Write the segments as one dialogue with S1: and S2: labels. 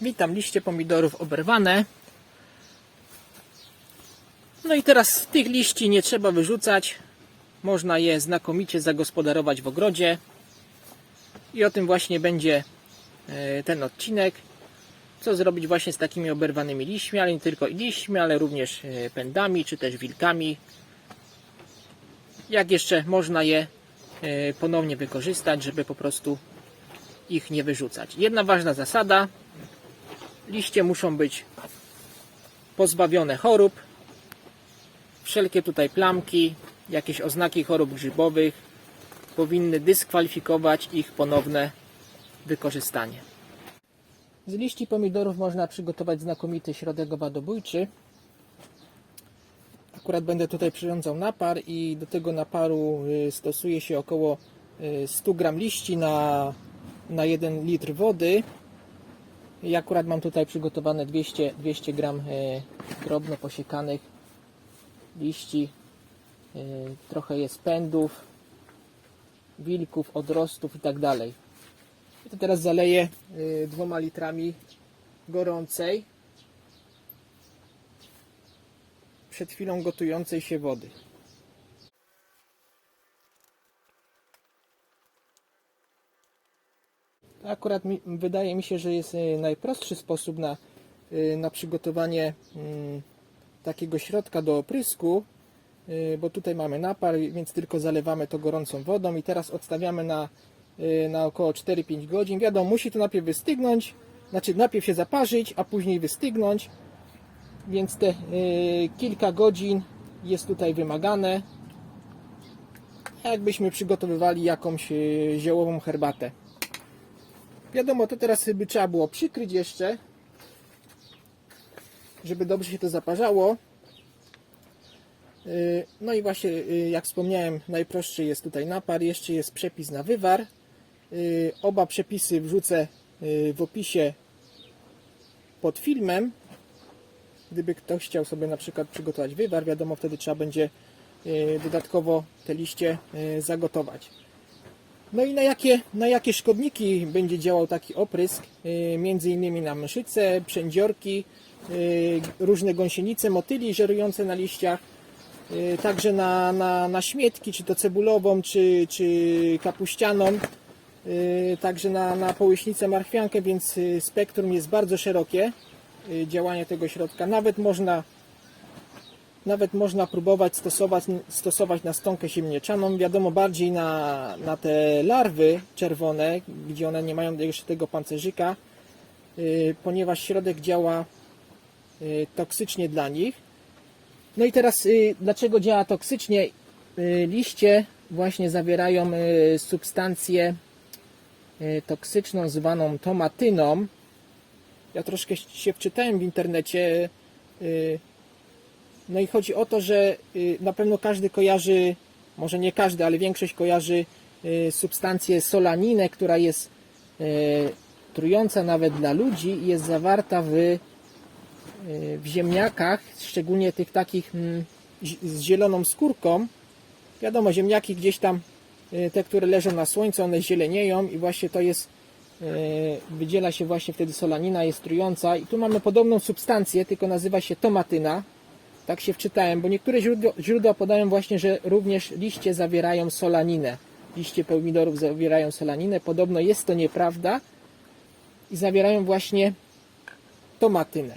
S1: Witam, liście pomidorów oberwane. No i teraz tych liści nie trzeba wyrzucać. Można je znakomicie zagospodarować w ogrodzie. I o tym właśnie będzie e, ten odcinek. Co zrobić właśnie z takimi oberwanymi liśćmi, ale nie tylko liśćmi, ale również e, pędami, czy też wilkami. Jak jeszcze można je e, ponownie wykorzystać, żeby po prostu ich nie wyrzucać. Jedna ważna zasada. Liście muszą być pozbawione chorób. Wszelkie tutaj plamki, jakieś oznaki chorób grzybowych powinny dyskwalifikować ich ponowne wykorzystanie. Z liści pomidorów można przygotować znakomity środek owadobójczy. Akurat będę tutaj przyrządzał napar i do tego naparu y, stosuje się około y, 100 gram liści na, na 1 litr wody. I akurat mam tutaj przygotowane 200, 200 gram y, drobno posiekanych liści. Y, Trochę jest pędów, wilków, odrostów i tak dalej. I to teraz zaleję y, dwoma litrami gorącej przed chwilą gotującej się wody. Akurat mi, wydaje mi się, że jest y, najprostszy sposób na, y, na przygotowanie mm, takiego środka do oprysku, y, bo tutaj mamy napar, więc tylko zalewamy to gorącą wodą i teraz odstawiamy na, na około 4-5 godzin. Wiadomo, musi to najpierw wystygnąć, znaczy najpierw się zaparzyć, a później wystygnąć, więc te kilka godzin jest tutaj wymagane, jakbyśmy przygotowywali jakąś ziołową herbatę. Wiadomo, to teraz by trzeba było przykryć jeszcze, żeby dobrze się to zaparzało. Yy, No i właśnie, yy, jak wspomniałem, najprostszy jest tutaj napar, jeszcze jest przepis na wywar. Yy, Oba przepisy wrzucę w opisie pod filmem. Gdyby ktoś chciał sobie na przykład przygotować wywar, wiadomo, wtedy trzeba będzie dodatkowo te liście zagotować. No i na jakie, na jakie szkodniki będzie działał taki oprysk? Yy, Między innymi na mszyce, przędziorki, yy, różne gąsienice, motyli żerujące na liściach, yy, także na, na, na śmietki, czy to cebulową, czy, czy kapuścianą, także na, na połyśnicę marchwiankę, więc spektrum jest bardzo szerokie działania tego środka. Nawet można nawet można próbować stosować, stosować na stonkę ziemniaczaną. Wiadomo, bardziej na, na te larwy czerwone, gdzie one nie mają jeszcze tego pancerzyka, yy, ponieważ środek działa yy, toksycznie dla nich. No i teraz, yy, dlaczego działa toksycznie? Liście właśnie zawierają substancję toksyczną zwaną tomatyną. Ja troszkę się wczytałem w internecie. No i chodzi o to, że y, na pewno każdy kojarzy, może nie każdy, ale większość kojarzy y, substancję solaninę, która jest y, trująca nawet dla ludzi i jest zawarta w, w ziemniakach, szczególnie tych takich mm, z zieloną skórką. Wiadomo, ziemniaki gdzieś tam, te, które leżą na słońcu, one zielenieją i właśnie to jest, wydziela się właśnie wtedy solanina, jest trująca. I tu mamy podobną substancję, tylko nazywa się tomatyna. Tak się wczytałem, bo niektóre źródła, źródła podają właśnie, że również liście zawierają solaninę. Liście pomidorów zawierają solaninę. Podobno jest to nieprawda i zawierają właśnie tomatynę.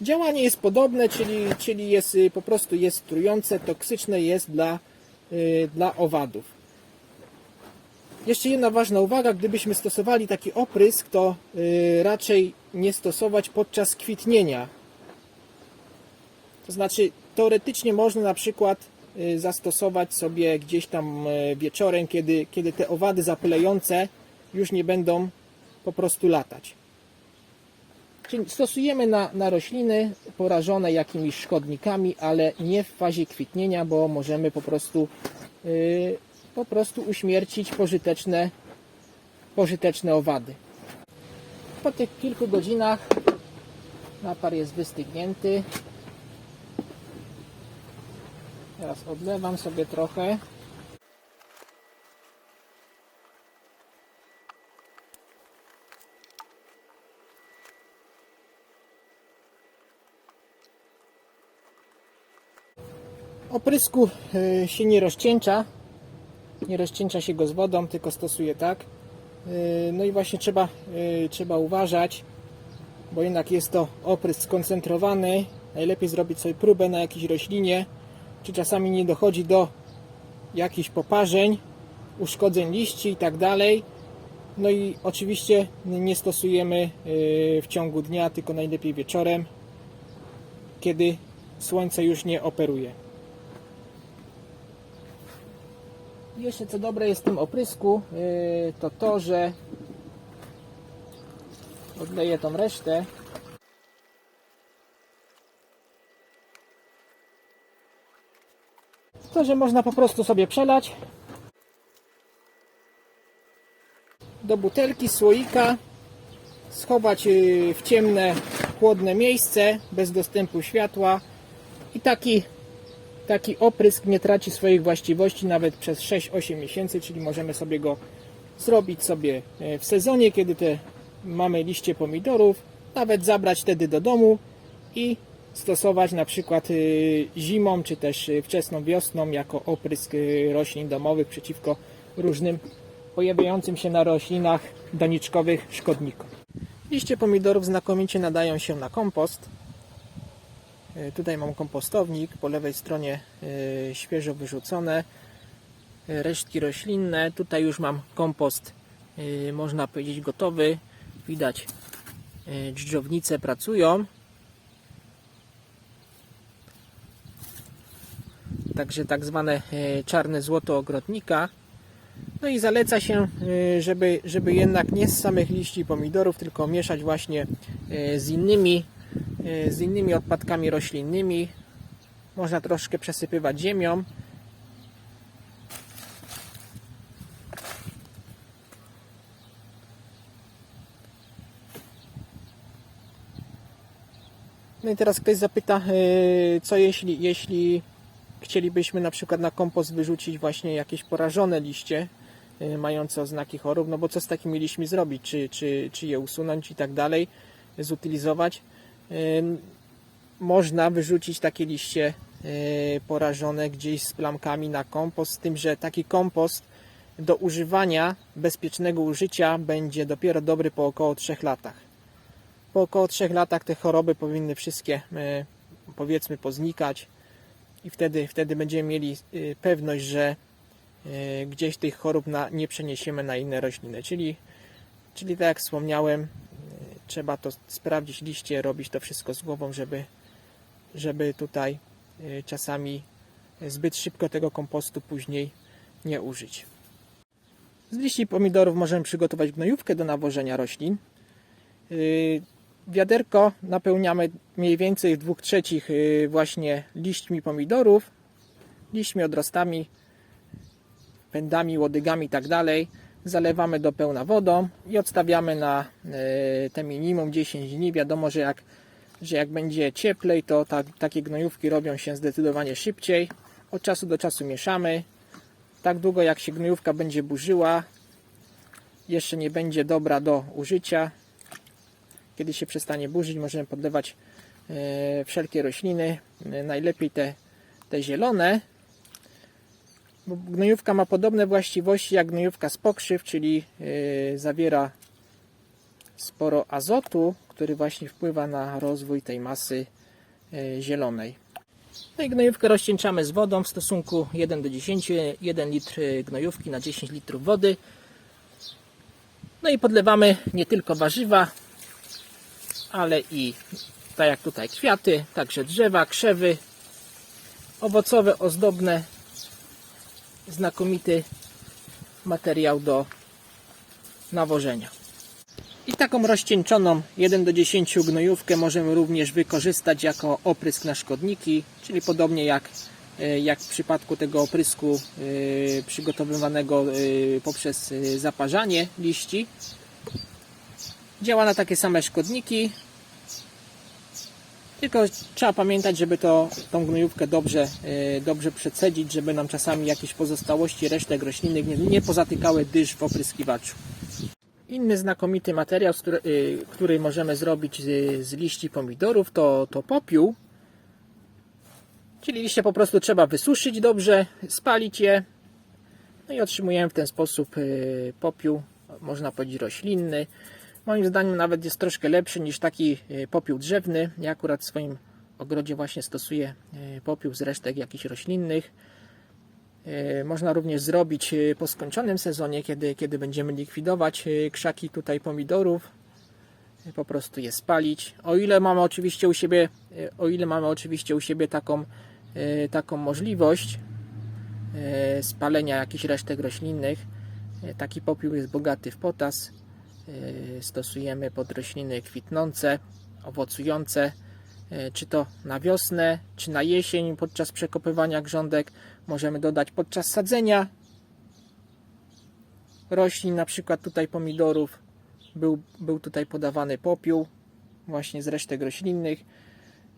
S1: Działanie jest podobne, czyli, czyli jest y, po prostu jest trujące, toksyczne jest dla, y, dla owadów. Jeszcze jedna ważna uwaga, gdybyśmy stosowali taki oprysk, to y, raczej nie stosować podczas kwitnienia to znaczy, teoretycznie można na przykład y, zastosować sobie gdzieś tam y, wieczorem, kiedy, kiedy te owady zapylające już nie będą po prostu latać. Czyli stosujemy na, na rośliny porażone jakimiś szkodnikami, ale nie w fazie kwitnienia, bo możemy po prostu, y, po prostu uśmiercić pożyteczne, pożyteczne owady. Po tych kilku godzinach napar jest wystygnięty. Teraz odlewam sobie trochę. Oprysku e, się nie rozcięcza, nie rozcięcza się go z wodą, tylko stosuje tak. E, no i właśnie trzeba, e, trzeba uważać, bo jednak jest to oprysk skoncentrowany. Najlepiej zrobić sobie próbę na jakiejś roślinie, czy czasami nie dochodzi do jakichś poparzeń, uszkodzeń liści i tak dalej. No i oczywiście nie stosujemy y, w ciągu dnia, tylko najlepiej wieczorem, kiedy słońce już nie operuje. Jeszcze co dobre jest w tym oprysku, yy, to to, że odleję tą resztę. To, że można po prostu sobie przelać. Do butelki, słoika, schować yy, w ciemne, chłodne miejsce, bez dostępu światła. I taki taki oprysk nie traci swoich właściwości nawet przez 6-8 miesięcy, czyli możemy sobie go zrobić sobie e, w sezonie, kiedy te mamy liście pomidorów, nawet zabrać wtedy do domu i stosować na przykład y, zimą czy też y, wczesną wiosną jako oprysk y, roślin domowych przeciwko różnym pojawiającym się na roślinach doniczkowych szkodnikom. Liście pomidorów znakomicie nadają się na kompost. Tutaj mam kompostownik, po lewej stronie świeżo wyrzucone resztki roślinne. Tutaj już mam kompost, można powiedzieć gotowy. Widać dżdżownice pracują. Także tak zwane e, czarne złoto ogrodnika. No i zaleca się, e, żeby, żeby jednak nie z samych liści pomidorów, tylko mieszać właśnie e, z innymi z innymi odpadkami roślinnymi. Można troszkę przesypywać ziemią. No i teraz ktoś zapyta, co jeśli, jeśli chcielibyśmy na przykład na kompost wyrzucić właśnie jakieś porażone liście e, mające oznaki chorób, no bo co z takimi liśćmi zrobić, czy, czy, czy je usunąć i tak dalej, zutylizować. Można wyrzucić takie liście y, porażone gdzieś z plamkami na kompost, z tym, że taki kompost do używania, bezpiecznego użycia będzie dopiero dobry po około 3 latach. Po około 3 latach te choroby powinny wszystkie y, powiedzmy poznikać i wtedy, wtedy będziemy mieli y, pewność, że y, gdzieś tych chorób na, nie przeniesiemy na inne rośliny. Czyli, czyli tak jak wspomniałem, trzeba to sprawdzić liście, robić to wszystko z głową, żeby, żeby tutaj y, czasami zbyt szybko tego kompostu później nie użyć. Z liści pomidorów możemy przygotować gnojówkę do nawożenia roślin. Y, Wiaderko napełniamy mniej więcej w dwóch trzecich y, właśnie liśćmi pomidorów, liśćmi, odrostami, pędami, łodygami i tak dalej. Zalewamy do pełna wodą i odstawiamy na e, te minimum 10 dni. Wiadomo, że jak, że jak będzie cieplej, to ta, takie gnojówki robią się zdecydowanie szybciej. Od czasu do czasu mieszamy. Tak długo jak się gnojówka będzie burzyła, jeszcze nie będzie dobra do użycia. Kiedy się przestanie burzyć, możemy podlewać e, wszelkie rośliny, e, najlepiej te, te zielone, bo gnojówka ma podobne właściwości jak gnojówka z pokrzyw, czyli yy, zawiera sporo azotu, który właśnie wpływa na rozwój tej masy zielonej. No i gnojówkę rozcieńczamy z wodą w stosunku 1 do 10, 1 litr gnojówki na 10 litrów wody. No i podlewamy nie tylko warzywa, ale i tak jak tutaj kwiaty, także drzewa, krzewy, owocowe, ozdobne, znakomity materiał do nawożenia. I taką rozcieńczoną 1 do 10 gnojówkę możemy również wykorzystać jako oprysk na szkodniki, czyli podobnie jak, e, jak w przypadku tego oprysku e, przygotowywanego e, poprzez zaparzanie liści. Działa na takie same szkodniki, tylko trzeba pamiętać, żeby to, tą gnojówkę dobrze, e, dobrze przecedzić, żeby nam czasami jakieś pozostałości resztek roślinnych nie, nie pozatykały dysz w opryskiwaczu. Inny znakomity materiał, który, y, który możemy zrobić z, z liści pomidorów, to, to popiół. Czyli liście po prostu trzeba wysuszyć dobrze, spalić je. No i otrzymujemy w ten sposób y, popiół, można powiedzieć roślinny. Moim zdaniem nawet jest troszkę lepszy niż taki y, popiół drzewny. Ja akurat w swoim ogrodzie właśnie stosuję y, popiół z resztek jakichś roślinnych. Y, Można również zrobić po skończonym sezonie, kiedy, kiedy będziemy likwidować krzaki tutaj pomidorów. Po prostu je spalić. O ile mamy oczywiście u siebie, o ile mamy oczywiście u siebie taką, taką możliwość spalenia jakichś resztek roślinnych. Taki popiół jest bogaty w potas. Y, Stosujemy pod rośliny kwitnące, owocujące e, czy to na wiosnę, czy na jesień podczas przekopywania grządek. Możemy dodać podczas sadzenia roślin, na przykład tutaj pomidorów. Był, był tutaj podawany popiół właśnie z resztek roślinnych.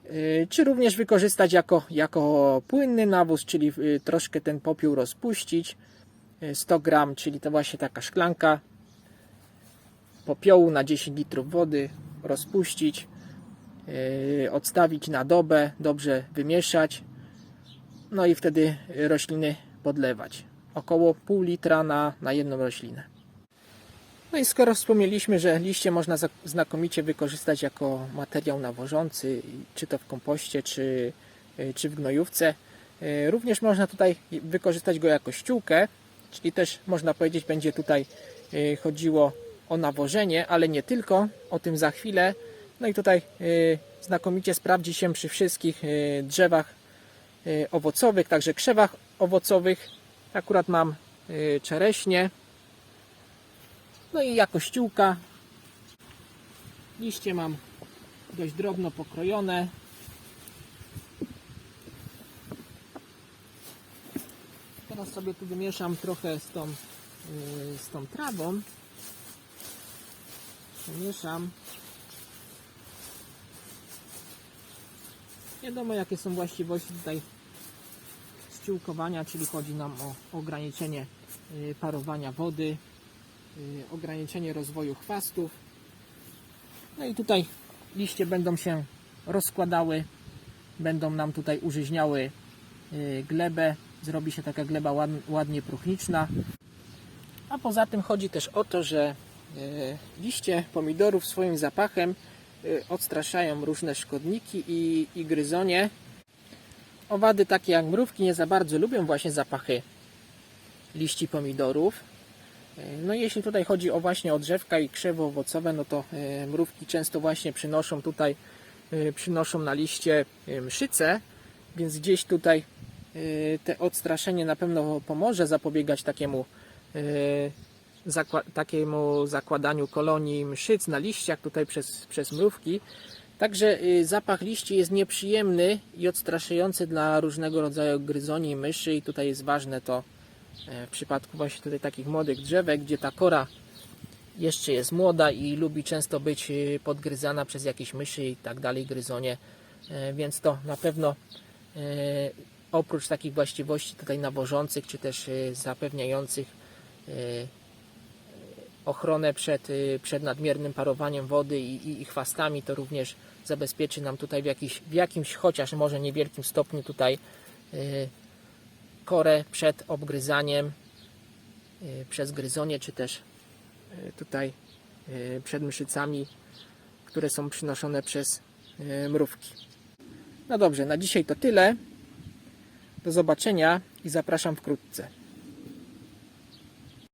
S1: Yy, Czy również wykorzystać jako, jako płynny nawóz, czyli yy, troszkę ten popiół rozpuścić. Yy, 100 gram, czyli to właśnie taka szklanka popiołu na 10 litrów wody, rozpuścić yy, odstawić na dobę, dobrze wymieszać, no i wtedy rośliny podlewać. Około pół litra na, na jedną roślinę. No i skoro wspomnieliśmy, że liście można znakomicie wykorzystać jako materiał nawożący, czy to w kompoście, czy, yy, czy w gnojówce, yy, również można tutaj wykorzystać go jako ściółkę, czyli też można powiedzieć będzie tutaj chodziło o nawożenie, ale nie tylko, o tym za chwilę. No i tutaj y, znakomicie sprawdzi się przy wszystkich y, drzewach y, owocowych, także krzewach owocowych. Akurat mam czereśnie. No i jako ściółka. Liście mam dość drobno pokrojone. Teraz sobie tu wymieszam trochę z tą, z tą trawą. Mieszam. Wiadomo jakie są właściwości tutaj ściółkowania, czyli chodzi nam o ograniczenie y, parowania wody, y, ograniczenie rozwoju chwastów. No i tutaj liście będą się rozkładały, będą nam tutaj użyźniały y, glebę, zrobi się taka gleba ład- ładnie próchniczna. A poza tym chodzi też o to, że liście pomidorów swoim zapachem e, odstraszają różne szkodniki i, i gryzonie. Owady takie jak mrówki nie za bardzo lubią właśnie zapachy liści pomidorów. E, No jeśli tutaj chodzi o właśnie o drzewka i krzewy owocowe, no to e, mrówki często właśnie przynoszą tutaj e, przynoszą na liście e, mszyce, więc gdzieś tutaj e, te odstraszenie na pewno pomoże zapobiegać takiemu e, zakła- takiemu zakładaniu kolonii mszyc na liściach tutaj przez, przez mrówki. Także y, zapach liści jest nieprzyjemny i odstraszający dla różnego rodzaju gryzoni i myszy i tutaj jest ważne to e, w przypadku właśnie tutaj takich młodych drzewek, gdzie ta kora jeszcze jest młoda i lubi często być y, podgryzana przez jakieś myszy i tak dalej, gryzonie, E, więc to na pewno e, oprócz takich właściwości tutaj nawożących, czy też zapewniających ochronę przed, y, przed nadmiernym parowaniem wody i, i, i chwastami, to również zabezpieczy nam tutaj w, jakiś, w jakimś, chociaż może niewielkim stopniu tutaj y, korę przed obgryzaniem y, przez gryzonie, czy też y, tutaj y, przed mszycami, które są przynoszone przez y, mrówki. No dobrze, na dzisiaj to tyle. Do zobaczenia i zapraszam wkrótce.